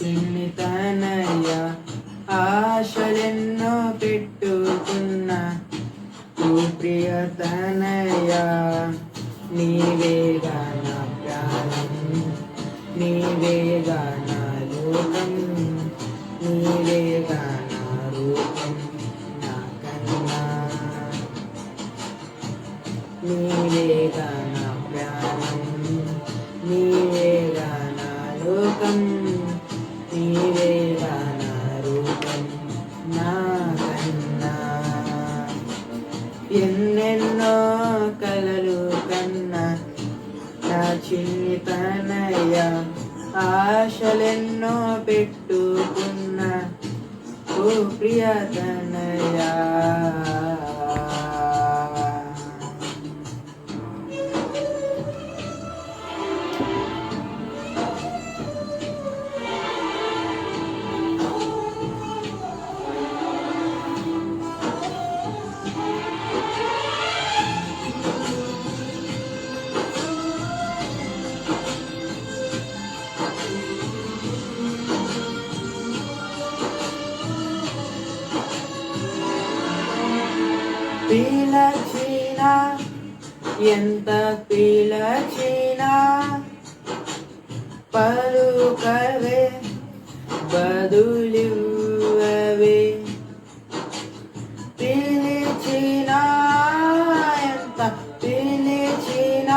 కలలు కన్నా ఆశలెన్నో పెట్టుకున్న ఓ ప్రియ తనయ నీవేగా నా ప్రాణం నీవేగా నా లోకం నీవేగా నా రూపం నా కన్నా నీవేగా నా తనయ ఆశలెన్నో పెట్టుకున్న ఓ ప్రియ తనయా పిలచినా? ఎంత పిలచిన? పలుకవే బదులివ్వవే. పిలిచిన? ఎంత పిలిచిన?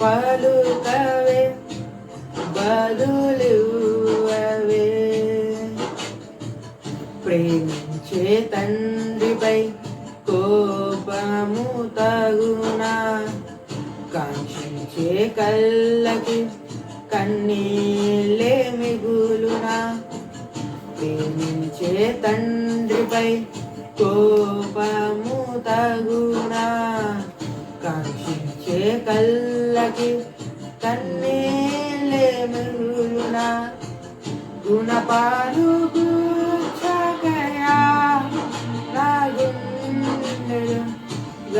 పలుకవే బదులివ్వవే. ప్రేమించే తండ్రిపై కోపము తగునా. కాంక్షించే కళ్ళకి కన్నీళ్ళే మిగులునా. ప్రేమించే తండ్రిపై కోపము తగునా. కాంక్షించే కళ్ళకి కన్నీళ్ళే మిగులునా. గుణపాలు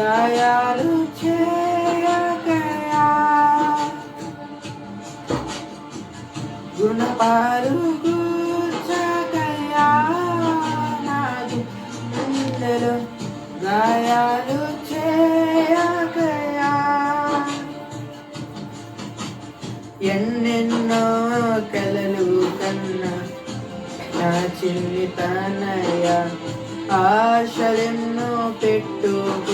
దయాలు చేయకయా గుణపాలు గుచ్చకయా నా గుండెలు గాయాలు చేయకయా ఎన్నెన్నో కలలు కన్నా నా చిన్ని తనయ ఆశలెన్నో పెట్టుకు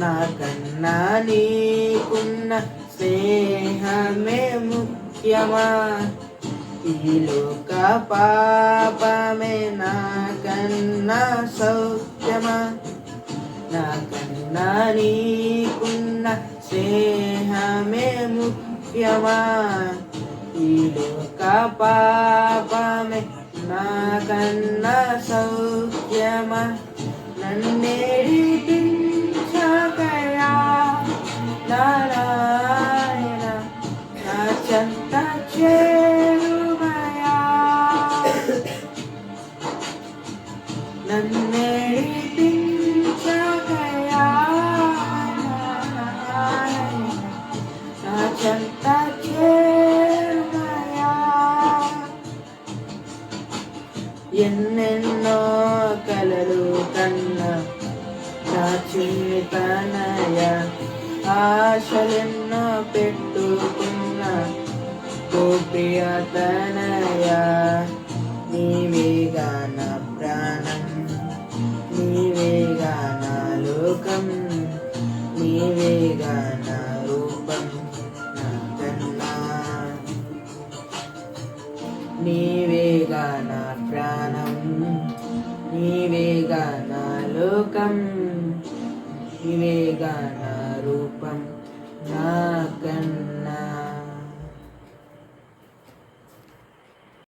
నాకన్నా నీకున్న స్నేహమే ముఖ్యమా? ఈ లోక పాపమే నాకన్నా సౌఖ్యమా? నాకన్నా నీకున్న స్నేహమే ముఖ్యమా? ఈ లోక పాపమే నాకన్నా సౌఖ్యమా? నన్నేడి ఎన్నెన్నో కలలు కన్న నా చిన్నతనయ ఆశలెన్నో పెట్టుకున్న గోప్రియతనయ నీవేగా నా ప్రాణం నీవేగా నా లోకం నీవేగా రూపం నా కన్న